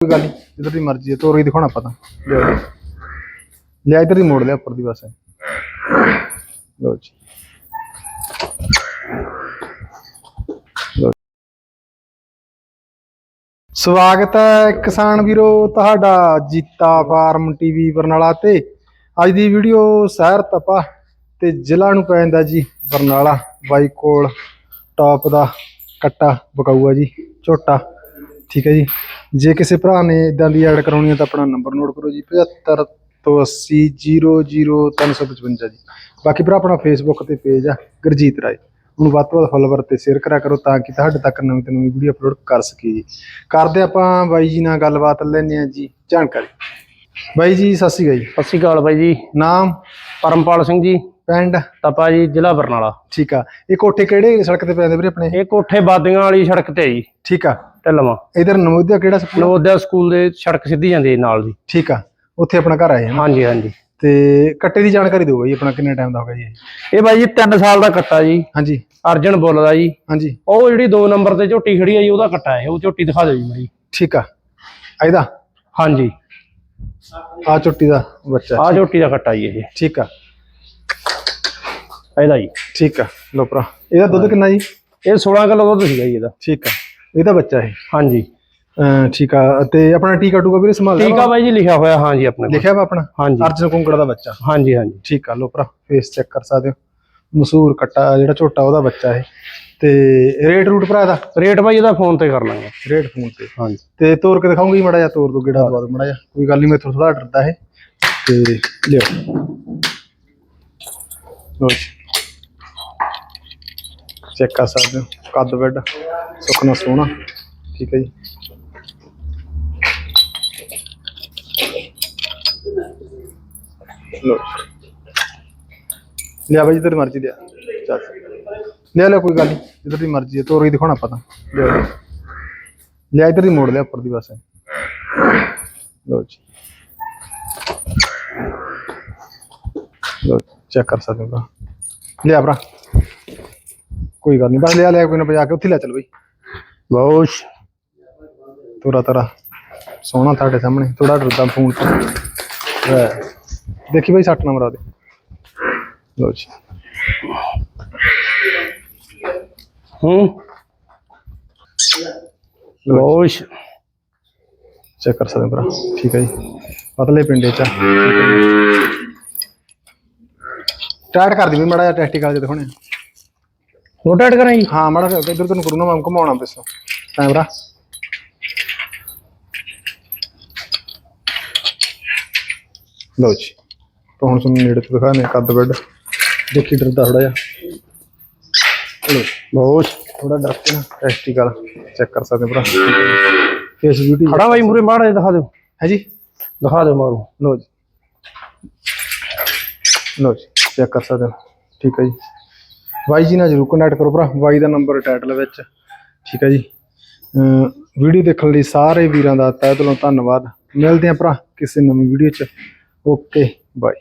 ਕੋਈ ਗੱਲ ਨਹੀਂ ਜਿੱਧਰ ਦੀ ਮਰਜ਼ੀ ਹੈ ਤੋਰ ਹੀ ਦਿਖਾਉਣਾ ਪਤਾ ਲਿਆ ਲਿਆ ਇੱਧਰ ਹੀ ਮੋੜ, ਲਿਆ ਉੱਪਰ ਦੀ ਬਸ। ਲੋ ਜੀ। ਲਓ ਜੀ। ਸਵਾਗਤ ਹੈ ਕਿਸਾਨ ਵੀਰੋ, ਤੁਹਾਡਾ ਜੀਤਾ ਫਾਰਮ ਟੀਵੀ ਬਰਨਾਲਾ ਤੇ। ਅੱਜ ਦੀ ਵੀਡੀਓ ਸ਼ਹਿਰ ਤਪਾ ਤੇ ਜ਼ਿਲ੍ਹਾ ਨੂੰ ਪੈ ਜਾਂਦਾ ਜੀ, ਬਰਨਾਲਾ। ਬਾਈ ਕੋਲ ਟੌਪ ਦਾ ਕੱਟਾ ਬਕਾਊਆ ਜੀ, ਝੋਟਾ। ਠੀਕ ਹੈ ਜੀ। ਜੇ ਕਿਸੇ ਭਰਾ ਨੇ ਇਦਾਂ ਦੀ ਐਡ ਕਰਾਉਣੀ ਹੈ ਤਾਂ ਆਪਣਾ ਨੰਬਰ ਨੋਟ ਕਰੋ ਜੀ 75 ਤੋਂ 80 00355 ਜੀ। ਬਾਕੀ ਭਰਾ ਆਪਣਾ ਫੇਸਬੁੱਕ ਤੇ ਪੇਜ ਆ ਗੁਰਜੀਤ ਰਾਏ। ਉਹਨੂੰ ਵੱਧ ਤੋਂ ਵੱਧ ਫੋਲੋਵਰ ਤੇ ਸ਼ੇਅਰ ਕਰਿਆ ਕਰੋ ਤਾਂ ਕਿ ਤੁਹਾਡੇ ਤੱਕ ਨਵੀਂ ਤੋਂ ਨਵੀਂ ਵੀਡੀਓ ਅਪਲੋਡ ਕਰ ਸਕੀਏ ਜੀ। ਕਰਦੇ ਆਪਾਂ ਬਾਈ ਜੀ ਨਾਲ ਗੱਲਬਾਤ ਲੈਣੇ ਆ ਜੀ ਜਾਣਕਾਰੀ। ਬਾਈ ਜੀ ਸਤਿ ਸ਼੍ਰੀ ਅਕਾਲ ਜੀ। ਸਤਿ ਸ਼੍ਰੀ ਅਕਾਲ ਬਾਈ ਜੀ। ਨਾਮ? ਪਰਮਪਾਲ ਸਿੰਘ ਜੀ। ਪਿੰਡ? ਤਪਾ ਜੀ ਜ਼ਿਲ੍ਹਾ ਬਰਨਾਲਾ। ਠੀਕ ਆ। ਇਹ ਕੋਠੇ ਕਿਹੜੇ ਸੜਕ ਤੇ ਪੈਂਦੇ ਵੀਰੇ ਆਪਣੇ? ਇਹ ਕੋਠੇ ਬਾਦੀਆਂ ਵਾਲੀ ਸੜਕ ਤੇ ਜੀ। ਠੀਕ ਆ। ਢਲਵਾਂ ਇਧਰ ਨਮੋਦਿਆ ਕਿਹੜਾ ਸਕੂਲ? ਨਵੋਦਿਆ ਸਕੂਲ ਦੇ ਸੜਕ ਸਿੱਧੀ ਜਾਂਦੀ ਹੈ ਨਾਲ ਦੀ। ਠੀਕ ਆ ਉੱਥੇ ਆਪਣਾ ਘਰ ਆਏ ਹਾਂ ਹਾਂਜੀ ਹਾਂਜੀ। ਤੇ ਕੱਟੇ ਦੀ ਜਾਣਕਾਰੀ ਦਿਓ ਬਾਈ ਆਪਣਾ ਕਿੰਨੇ ਟਾਈਮ ਦਾ ਹੋ ਗਿਆ ਜੀ ਇਹ? ਬਾਈ ਜੀ 3 ਸਾਲ ਦਾ ਕੱਟਾ ਜੀ। ਹਾਂਜੀ। ਅਰਜਨ ਬੋਲਦਾ ਜੀ। ਹਾਂਜੀ। ਉਹ ਜਿਹੜੀ 2 ਨੰਬਰ ਤੇ ਝੋਟੀ ਖੜੀ ਹੈ ਜੀ ਉਹਦਾ ਕੱਟਾ ਹੈ। ਉਹ ਝੋਟੀ ਦਿਖਾ ਦਿਓ ਜੀ ਬਾਈ। ਠੀਕ ਆ। ਇਹਦਾ ਹਾਂਜੀ। ਆ ਚੁੱਟੀ ਦਾ ਬੱਚਾ। ਆਹ ਝੋਟੀ ਦਾ ਕੱਟਾ ਜੀ ਇਹ। ਠੀਕ ਆ। ਇਹਦਾ ਜੀ। ਠੀਕ ਆ। ਲੋ ਭਰਾ। ਇਹਦਾ ਦੁੱਧ ਕਿੰਨਾ ਜੀ? ਇਹ 16 ਕਿਲੋ ਦੁੱਧ ਸੀਗਾ ਜੀ ਇਹਦਾ। ਠੀਕ ਆ। ਇਹਦਾ ਬੱਚਾ ਇਹ? ਹਾਂਜੀ। ਅਹ ਠੀਕ ਆ। ਤੇ ਆਪਣਾ ਟੀਕਾ ਟੂਕਾ ਵੀਰੇ ਸੰਭਾਲ ਠੀਕ ਆ ਬਾਈ ਜੀ ਲਿਖਿਆ ਹੋਇਆ ਹਾਂਜੀ ਆਪਣੇ ਕੋਲ। ਲਿਖਿਆ ਵਾ ਆਪਣਾ? ਹਾਂਜੀ। ਅਰਜਨ ਕੁੰਕੜ ਦਾ ਬੱਚਾ। ਹਾਂਜੀ ਹਾਂਜੀ। ਠੀਕ ਆ ਲੋ ਭਰਾ ਫੇਸ ਚੈੱਕ ਕਰ ਸਕਦੇ ਹੋ। ਮਸ਼ਹੂਰ ਕੱਟਾ ਜਿਹੜਾ ਝੋਟਾ ਉਹਦਾ ਬੱਚਾ ਇਹ। ਤੇ ਰੇਟ ਰੂਟ ਭਰਾ ਦਾ ਰੇਟ ਬਾਈ ਇਹਦਾ ਫੋਨ ਤੇ ਕਰ ਲਾਂਗੇ। ਰੇਟ ਫੋਨ ਤੇ। ਹਾਂਜੀ। ਤੇ ਤੋਰ ਕੇ ਦਿਖਾਉਂਗੀ ਮੜਾ ਜਾ ਤੋਰ ਦੋ ਗੇੜਾ ਦਵਾ ਦੋ ਮੜਾ ਜਾ ਕੋਈ ਗੱਲ ਨਹੀਂ ਮੈਂ ਥੋੜਾ ਡਰਦਾ ਹੈ ਤੇ ਲਿਓ। ਲੋ ਚੈੱਕ ਕਰ ਸਕਦੇ ਹੋ। ਕੱਦ ਬੈੱਡ ਸੁੱਕਣਾ ਸੋਹਣਾ। ਠੀਕ ਹੈ ਜੀ। ਲੋ ਲਿਆ ਬਾਈ ਜਿੱਧਰ ਮਰਜ਼ੀ ਲਿਆ। ਚੱਲ। ਲਿਆ ਲਿਆ, ਕੋਈ ਗੱਲ ਨਹੀਂ ਜਿੱਧਰ ਦੀ ਮਰਜ਼ੀ ਹੈ ਤੋਰ ਹੀ ਦਿਖਾਉਣਾ ਪਤਾ ਲਿਆ ਲਿਆ, ਇੱਧਰ ਹੀ ਮੋੜ ਲਿਆ ਉੱਪਰ ਦੀ ਬਸ। ਲੋ ਜੀ। ਲੋ ਚੈੱਕ ਕਰ ਸਕਦੇ ਹੋ ਲਿਆ ਭਰਾ। ਕੋਈ ਗੱਲ ਨਹੀਂ ਬਸ ਲਿਆ ਲਿਆ, ਕੋਈ ਨਾ ਬਜਾ ਕੇ ਉੱਥੇ ਲੈ ਚੱਲ ਬਈ। ਬਹੁਤ ਤੋਰਾ ਤੋਰਾ। ਸੋਹਣਾ ਤੁਹਾਡੇ ਸਾਹਮਣੇ। ਥੋੜਾ ਡਰਦਾ ਫੋਨ ਤੋਂ। ਦੇਖੀ ਬਈ 60 ਨੰਬਰ ਆ ਦੇ। ਲੋ ਜੀ। ਹੂੰ। ਬਹੁਤ ਚੈੱਕ ਕਰ ਸਕਦੇ ਭਰਾ। ਠੀਕ ਹੈ ਜੀ। ਪਤਲੇ ਪਿੰਡੇ ਚ ਟਾਈਟ ਕਰ ਦੀ ਵੀ ਮੜਾ ਜਿਹਾ ਟੈਸਟੀਕਲ ਜਿਹਾ ਦਿਖਾਉਣੇ ਐਡ ਕਰਾਂ ਜੀ? ਹਾਂ ਮੜਾ ਜਿਹਾ ਇੱਧਰ ਤੈਨੂੰ ਕਰੂੰਗਾ ਮੈਂ ਘੁਮਾਉਣਾ ਪਿੱਛੋਂ ਕੈਮਰਾ ਲਓ ਜੀ ਤਾਂ ਹੁਣ ਤੁਹਾਨੂੰ ਨੇੜੇ ਤੋਂ ਦਿਖਾਣੇ ਕੱਦ ਬੈੱਡ। ਦੇਖੀ ਡਰਦਾ ਥੋੜਾ ਜਿਹਾ। ਲਓ ਬਹੁਤ ਥੋੜਾ ਡਰ ਕੇ ਨਾ ਟੈਸਟੀਕਲ ਚੈੱਕ ਕਰ ਸਕਦੇ ਭਰਾ। ਫੇਸ ਬਿਊਟੀ ਖੜਾ ਬਾਈ ਮੂਰੇ ਮਾੜਾ ਜਿਹਾ ਦਿਖਾ ਦਿਓ। ਹੈ ਜੀ? ਦਿਖਾ ਦਿਓ ਮਾਰੂ। ਲਓ ਜੀ। ਲਓ ਜੀ ਚੈੱਕ ਕਰ ਸਕਦੇ ਠੀਕ ਹੈ ਜੀ। ਬਾਈ ਜੀ ਨਾਲ ਜਰੂਰ ਕੰਟੈਕਟ ਕਰੋ ਭਰਾ ਵਾਈ ਦਾ ਨੰਬਰ ਟਾਈਟਲ ਵਿੱਚ। ਠੀਕ ਹੈ ਜੀ। ਵੀਡੀਓ ਦੇਖਣ ਲਈ ਸਾਰੇ ਵੀਰਾਂ ਦਾ ਤਹਿ ਦਿਲੋਂ ਧੰਨਵਾਦ। ਮਿਲਦੇ ਹਾਂ ਭਰਾ ਕਿਸੇ ਨਵੀਂ ਵੀਡੀਓ 'ਚ। Okay bye